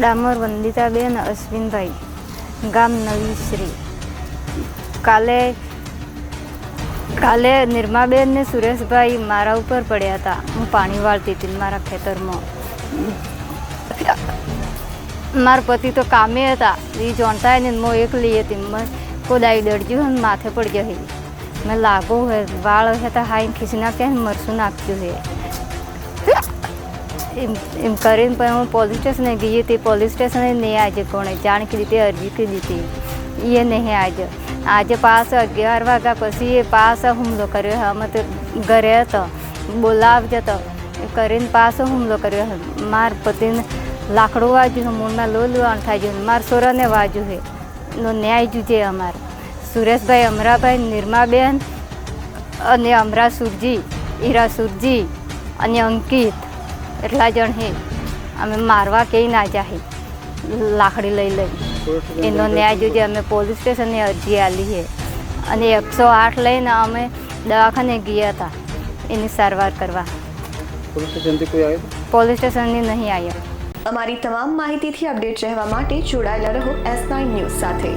ડામોર વંદિતાબેન અશ્વિનભાઈ. ગામ નવી શ્રી કાલે કાલે નિર્માબેન ને સુરેશભાઈ મારા ઉપર પડ્યા હતા. હું પાણી વાળતી હતી મારા ખેતરમાં. મારા પતિ તો કામે હતા. એ જાણતા ને હું એકલી હતી. મેં કોદાઈ દડજ્યું અને માથે પડી ગઈ મેં લાગો હે વાળ હતા હાઈ ખીસી નાખ્યા મરસું નાખ્યું હે. એમ કરીને પણ હું પોલીસ સ્ટેશને ગઈ હતી. પોલીસ સ્ટેશને નહીં આજે કોણે જાણ કરી હતી અરજી કરી હતી એ નહીં આજે. આજે પાસ અગિયાર વાગ્યા પછી એ પાસ હુમલો કર્યો. અમે તો ઘરે હતો. બોલાવજો તો. કરીને પાછો હુમલો કર્યો. હે. માર પતિને લાકડું વાજ્યું છે લો લોલું થાય જ્યું મારા સોરાને વાજ્યું છે. નો ન્યાય જુજે અમારે. સુરેશભાઈ, અમરાભાઈ, નિર્માબેન અને અમરા સુરજી ઈરા સુરજી અને અંકિત. એટલા જણ હે અમે મારવા કે ના જાહે. લાકડી લઈ લઈ. એનો ન્યાય જોઈએ અમે પોલીસ સ્ટેશનની અરજી આલી છે અને એકસો આઠ લઈને અમે દવાખાને ગયા હતા એની સારવાર કરવા. પોલીસ સ્ટેશનની નહીં આવ્યા. અમારી તમામ માહિતીથી અપડેટ રહેવા માટે જોડાયેલા રહો એસ નાઇન ન્યૂઝ સાથે.